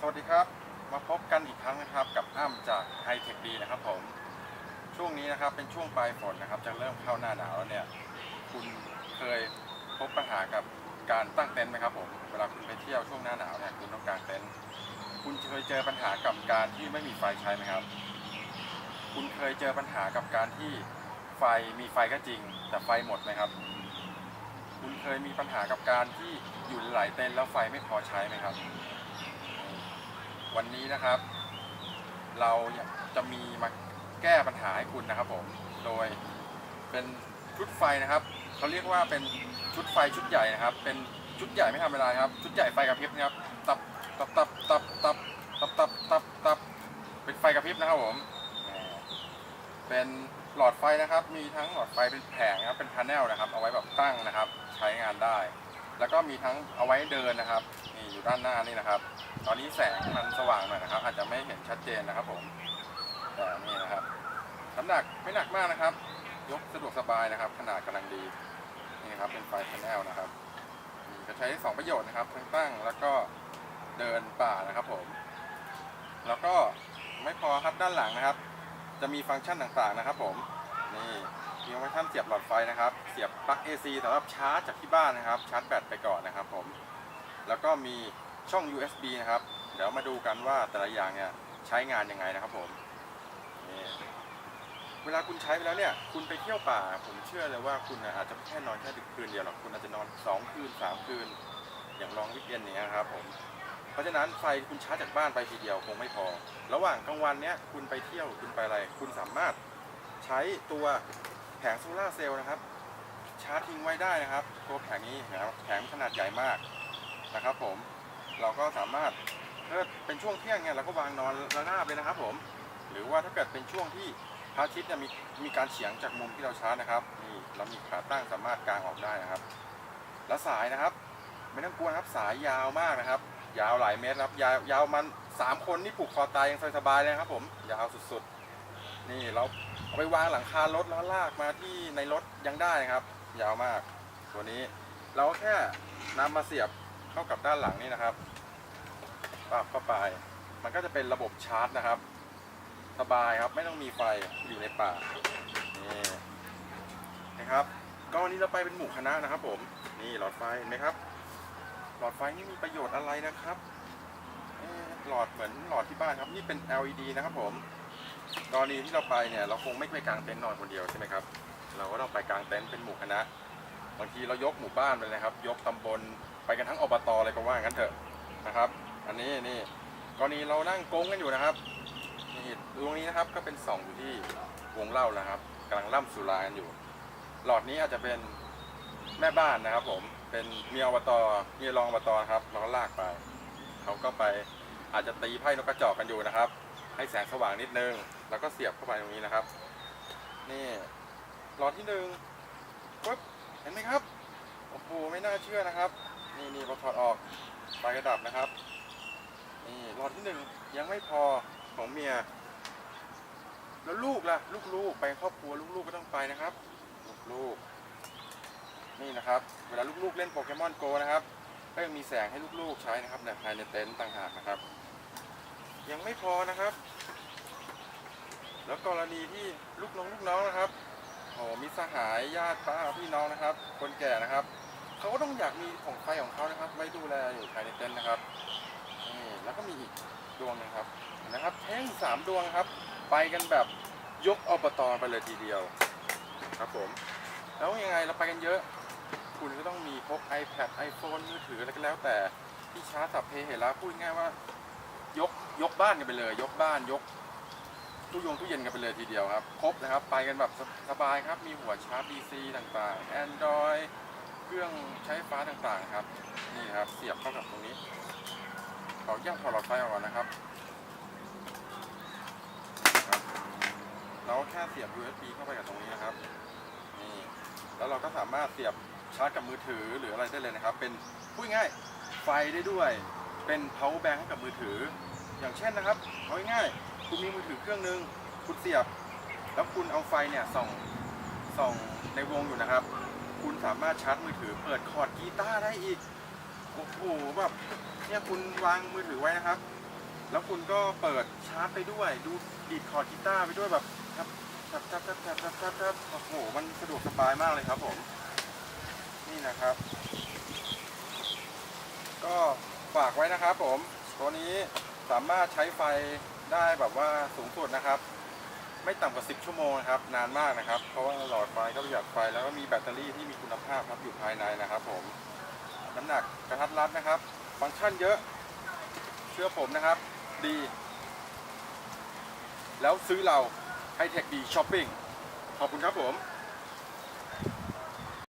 สวัสดีครับ มาพบกันอีกครั้งนะครับกับอ้ำจากไฮเทคดีนะครับผม ช่วงนี้นะครับเป็นช่วงปลายฝนนะครับ จะเริ่มเข้าหน้าหนาวแล้วเนี่ย คุณเคยพบปัญหากับการตั้งเต็นท์ไหมครับผมเวลาคุณไปเที่ยวช่วงหน้าหนาวเนี่ยคุณต้องกางเต็นท์คุณเคยเจอปัญหากับการที่ไม่มีไฟใช้ไหมครับ คุณเคยเจอปัญหากับการที่ไฟมีไฟก็จริง แต่ไฟหมดไหมครับ คุณเคยมีปัญหากับการที่อยู่หลายเต็นท์แล้วไฟไม่พอใช้ไหมครับ วันนี้นะครับ เราจะมีมาแก้ปัญหาให้คุณนะครับผม โดยเป็นชุดไฟนะครับเขาเรียกว่าเป็นชุดไฟชุดใหญ่นะครับ เป็นชุดใหญ่ไม่ธรรมดาครับ ชุดใหญ่ไฟกระพริบนะครับ ตับตับตับตับตับตับตับตับตับเป็นไฟกระพริบนะครับผมเป็นหลอดไฟนะครับ มีทั้งหลอดไฟเป็นแผงนะครับ เป็นพาร์เนลนะครับ เอาไว้แบบตั้งนะครับ ใช้งานได้ แล้วก็มีทั้งเอาไว้เดินนะครับ นี่อยู่ด้านหน้านี่นะครับ ตอนนี้แสงมันสว่างหน่อยนะครับ อาจจะไม่เห็นชัดเจนนะครับผมแต่นี่นะครับน้ำหนักไม่หนักมากนะครับ ยกสะดวกสบายนะครับ ขนาดกำลังดีนี่นะครับเป็นไฟพาเนลนะครับจะใช้สองประโยชน์นะครับทั้งตั้งแล้วก็เดินป่านะครับผม แล้วก็ไม่พอครับด้านหลังนะครับ จะมีฟังก์ชันต่างๆนะครับ ผมนี่มีฟังก์ชันเสียบหลอดไฟนะครับ เสียบปลั๊ก AC สำหรับชาร์จจากที่บ้านนะครับ ชาร์จแบตไปก่อนนะครับผม แล้วก็มีช่อง USB นะครับ เดี๋ยวมาดูกันว่าแต่ละอย่างเนี่ยใช้งานยังไงนะครับผมนี่เวลาคุณใช้ไปแล้วเนี่ย คุณไปเที่ยวป่า ผมเชื่อเลยว่าคุณอาจจะแค่นอนแค่ดึกคืนเดียวหรอก คุณอาจจะนอน 2 คืน 3 คืน อย่างลองวิกเอนอย่างเงี้ยครับผม เพราะฉะนั้นไฟคุณชาร์จจากบ้านไปทีเดียวคงไม่พอ ระหว่างกลางวันเนี้ยคุณไปเที่ยวคุณไปอะไร คุณสามารถใช้ตัวแผงโซลาร์เซลล์นะครับ ชาร์จทิ้งไว้ได้นะครับ ตัวแผงนี้นะครับแผงขนาดใหญ่มาก นะครับผมเราก็สามารถถ้าเป็นช่วงเที่ยงเนี่ยเราก็วางนอนระนาบเลยนะครับ ผม หรือว่าถ้าเกิดเป็นช่วงที่พระอาทิตย์เนี่ยมีมีการเฉียงจากมุมที่เราชาร์จนะครับนี่เรามีขาตั้งสามารถกางออกได้นะครับ แล้วสายนะครับ ไม่ต้องกลัวครับสายยาวมากนะครับ ยาวหลายเมตรครับยาวยาวมันสามคนนี่ผูกคอตายยังสบายๆเลยครับผมยาวสุดๆ นี่เราเอาไปวางหลังคารถแล้วลากมาที่ในรถยังได้นะครับ ยาวมาก ตัวนี้เราก็แค่นำมาเสียบ เข้ากับด้านหลังนี่นะครับปรับเข้าไป มันก็จะเป็นระบบชาร์จนะครับ สบายครับไม่ต้องมีไฟอยู่ในป่านี่นะครับก็วันนี้เราไปเป็นหมู่คณะนะครับ ผมนี่หลอดไฟเห็นไหมครับ หลอดไฟนี่มีประโยชน์อะไรนะครับหลอดเหมือนหลอดที่บ้านครับ นี่เป็น LED นะครับผมกรณีที่เราไปเนี่ยเราคงไม่ไปกางเต็นท์นอนคนเดียวใช่ไหมครับ เราก็ต้องไปกางเต็นท์เป็นหมู่คณะ บางทีเรายกหมู่บ้านไปเลยครับ ยกตำบลไปกันทั้งอบตเลยก็ว่างั้นเถอะนะครับ อันนี้นี่กรณีเรานั่งโกงกันอยู่นะครับนี่ตรงนี้นะครับก็เป็นสองอยู่ที่วงเล่านะครับกำลังล่ำสุรากันอยู่ หลอดนี้อาจจะเป็นแม่บ้านนะครับ ผมเป็นเมียอบตเมียรองอบตครับเราก็ลากไปเขาก็ไปอาจจะตีไพ่นกกระจอกกันอยู่นะครับ ให้แสงสว่างนิดนึง แล้วก็เสียบเข้าไปตรงนี้นะครับ นี่หลอดที่หนึ่งปุ๊บ ห็นไหมครับโอ้โหไม่น่าเชื่อนะครับ นี่นี่พอถอดออกไฟกระดับนะครับ นี่หลอดที่หนึ่งยังไม่พอของเมีย แล้วลูกล่ะ ลูกๆ ไปครอบครัวลูกๆก็ต้องไปนะครับ ลูกๆ นี่นะครับ เวลาลูกๆ เล่นโปเกมอนโกนะครับ ก็ยังมีแสงให้ลูกๆ ใช้นะครับในภายในเต็นท์ต่างหากนะครับ ยังไม่พอนะครับ แล้วกรณีที่ลูกน้องลูกน้องนะครับ โอ้มีสหายญาติป้าพี่น้องนะครับ คนแก่นะครับเขาก็ต้องอยากมีของไฟของเขานะครับ ไว้ดูแลอยู่ภายในเต็นท์นะครับนี่แล้วก็มีอีกดวงหนึงครับนะครับแท่งสามดวงครับ ไปกันแบบยกอบตไปเลยทีเดียวครับผม แล้วยังไงเราไปกันเยอะ คุณก็ต้องมีพก iPad iPhone มือถืออะไรก็แล้วแต่ที่ชาร์จสับเพเหระพูดง่ายว่ายกยกบ้านกันไปเลย ยกบ้านยก ตู้ยงตู้เย็นกันไปเลยทีเดียวครับ ครบนะครับ ไปกันแบบสบายครับ มีหัวชาร์จ DC ต่างๆ Android เครื่องใช้ไฟฟ้าต่างๆครับ นี่ครับ เสียบเข้ากับตรงนี้ ขออนุญาตถอดหลอดไฟออกนะครับ เราแค่เสียบ USB เข้าไปกับตรงนี้นะครับ นี่ แล้วเราก็สามารถเสียบชาร์จกับมือถือหรืออะไรได้เลยนะครับ เป็นพูดง่ายไฟได้ด้วย เป็น power bank ให้กับมือถือ อย่างเช่นนะครับเอาง่ายคุณมีมือถือเครื่องหนึ่งคุณเสียบ แล้วคุณเอาไฟเนี่ยส่องส่องในวงอยู่นะครับ คุณสามารถชาร์จมือถือเปิดคอร์ดกีตาร์ได้อีกโอ้โหแบบเนี่ยคุณวางมือถือไว้นะครับ แล้วคุณก็เปิดชาร์จไปด้วย ดูดีดคอร์ดกีตาร์ไปด้วยแบบครับครับครับครับครับครับโอ้โหมันสะดวกสบายมากเลยครับผมนี่นะครับ ก็ฝากไว้นะครับผมตัวนี้ สามารถใช้ไฟได้แบบว่าสูงสุดนะครับ ไม่ต่ำกว่า 10 ชั่วโมงนะครับ นานมากนะครับ เพราะว่าหลอดไฟก็ประหยัดไฟแล้วก็มีแบตเตอรี่ที่มีคุณภาพครับอยู่ภายในนะครับ ผมน้ำหนักกระทัดรัดนะครับ ฟังก์ชันเยอะ เชื่อผมนะครับ ดี แล้วซื้อเราไฮเทคดีช้อปปิ้งขอบคุณครับผม